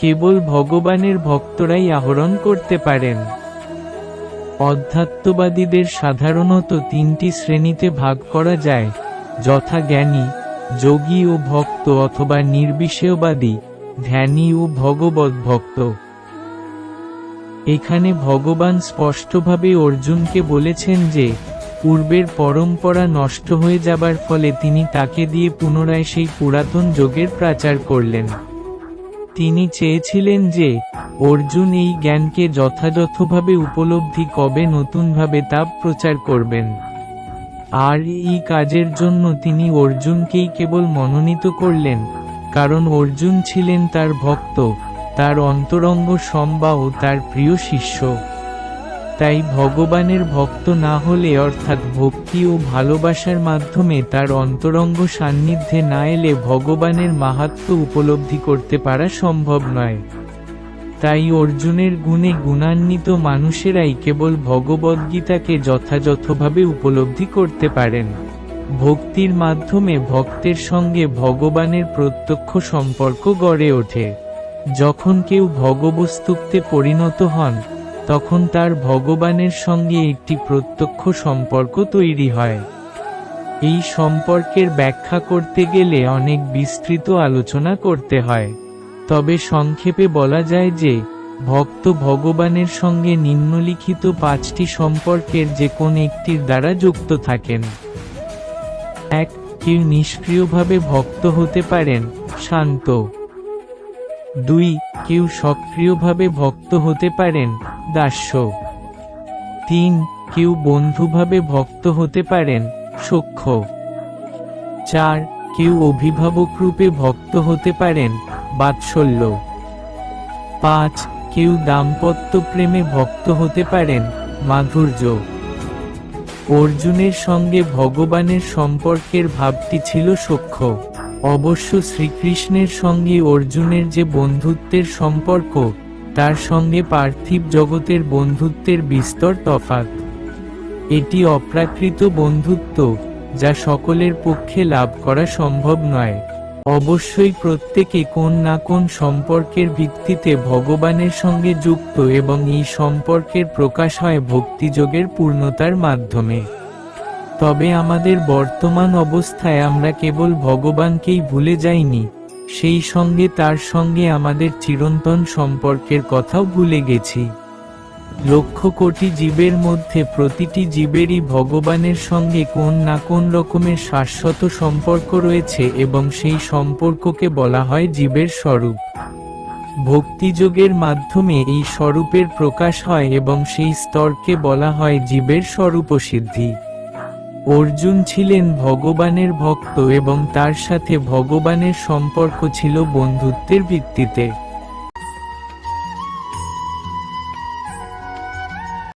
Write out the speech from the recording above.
কেবল ভগবানের ভক্তরাই আহরণ করতে পারেন। অধ্যাত্মবাদীদের সাধারণত তিনটি শ্রেণীতে ভাগ করা যায় যথা জ্ঞানী যোগী ও ভক্ত অথবা নির্বিষয়বাদী, ধ্যানী ও ভগবত ভক্ত। এখানে ভগবান স্পষ্টভাবে অর্জুনকে বলেছেন যে, পূর্বের পরম্পরা নষ্ট হয়ে যাবার ফলে তিনি তাকে দিয়ে পুনরায় সেই পুরাতন যোগের প্রচার করলেন। তিনি চেয়েছিলেন যে, অর্জুন এই জ্ঞানকে যথাযথভাবে উপলব্ধি কবে নতুনভাবে তা প্রচার করবেন। আর এই কাজের জন্য তিনি অর্জুনকেই কেবল মনোনীত করলেন, কারণ অর্জুন ছিলেন তার ভক্ত, তার অন্তরঙ্গ সম্বা ও তার প্রিয় শিষ্য। তাই ভগবানের ভক্ত না হলে অর্থাৎ ভক্তি ও ভালোবাসার মাধ্যমে তার অন্তরঙ্গ সান্নিধ্যে না এলে ভগবানের মাহাত্ম উপলব্ধি করতে পারা সম্ভব নয়। তাই অর্জুনের গুণে গুণান্বিত মানুষেরাই কেবল ভগবদ্গীতাকে যথাযথভাবে উপলব্ধি করতে পারেন। ভক্তির মাধ্যমে ভক্তের সঙ্গে ভগবানের প্রত্যক্ষ সম্পর্ক গড়ে ওঠে। যখন কেউ ভগবস্তুতে পরিণত হন তখন তার ভগবানের সঙ্গে একটি প্রত্যক্ষ সম্পর্ক তৈরি হয়। এই সম্পর্কের ব্যাখ্যা করতে গেলে অনেক বিস্তৃত আলোচনা করতে হয়। তবে সংক্ষেপে বলা যায় যে, ভক্ত ভগবানের সঙ্গে নিম্নলিখিত পাঁচটি সম্পর্কের যে কোন একটির দ্বারা যুক্ত থাকেন। এক, কেউ নিষ্ক্রিয়ভাবে ভক্ত হতে পারেন, শান্ত। দুই, কেউ সক্রিয়ভাবে ভক্ত হতে পারেন দাস্য তিন, কেউ বন্ধুভাবে ভক্ত হতে পারেন সখ্য চার, কেউ অভিভাবক রূপে ভক্ত হতে পারেন, বাৎসল্য। পাঁচ, কেউ দাম্পত্য প্রেমে ভক্ত হতে পারেন, মাধুর্য। অর্জুনের সঙ্গে ভগবানের সম্পর্কের ভাবটি ছিল সখ্য অবশ্য শ্রীকৃষ্ণের সঙ্গে অর্জুনের যে বন্ধুত্বের সম্পর্ক তার সঙ্গে পার্থিব জগতের বন্ধুত্বের বিস্তর তফাৎ। এটি অপ্রাকৃত বন্ধুত্ব, যা সকলের পক্ষে লাভ করা সম্ভব নয়। অবশ্যই প্রত্যেকে কোন না কোন সম্পর্কের ভিত্তিতে ভগবানের সঙ্গে যুক্ত এবং এই সম্পর্কের প্রকাশ হয় ভক্তিযোগের পূর্ণতার মাধ্যমে। তবে আমাদের বর্তমান অবস্থায় আমরা কেবল ভগবানকেই ভুলে যাইনি সেই সঙ্গে তার সঙ্গে আমাদের চিরন্তন সম্পর্কের কথাও ভুলে গেছি। লক্ষ কোটি জীবের মধ্যে প্রতিটি জীবেরই ভগবানের সঙ্গে কোন না কোন রকমের শাশ্বত সম্পর্ক রয়েছে এবং সেই সম্পর্ককে বলা হয় জীবের স্বরূপ। ভক্তিযোগের মাধ্যমে এই স্বরূপের প্রকাশ হয় এবং সেই স্তরকে বলা হয় জীবের স্বরূপসিদ্ধি। অর্জুন ছিলেন ভগবানের ভক্ত এবং তার সাথে ভগবানের সম্পর্ক ছিল বন্ধুত্বের ভিত্তিতে।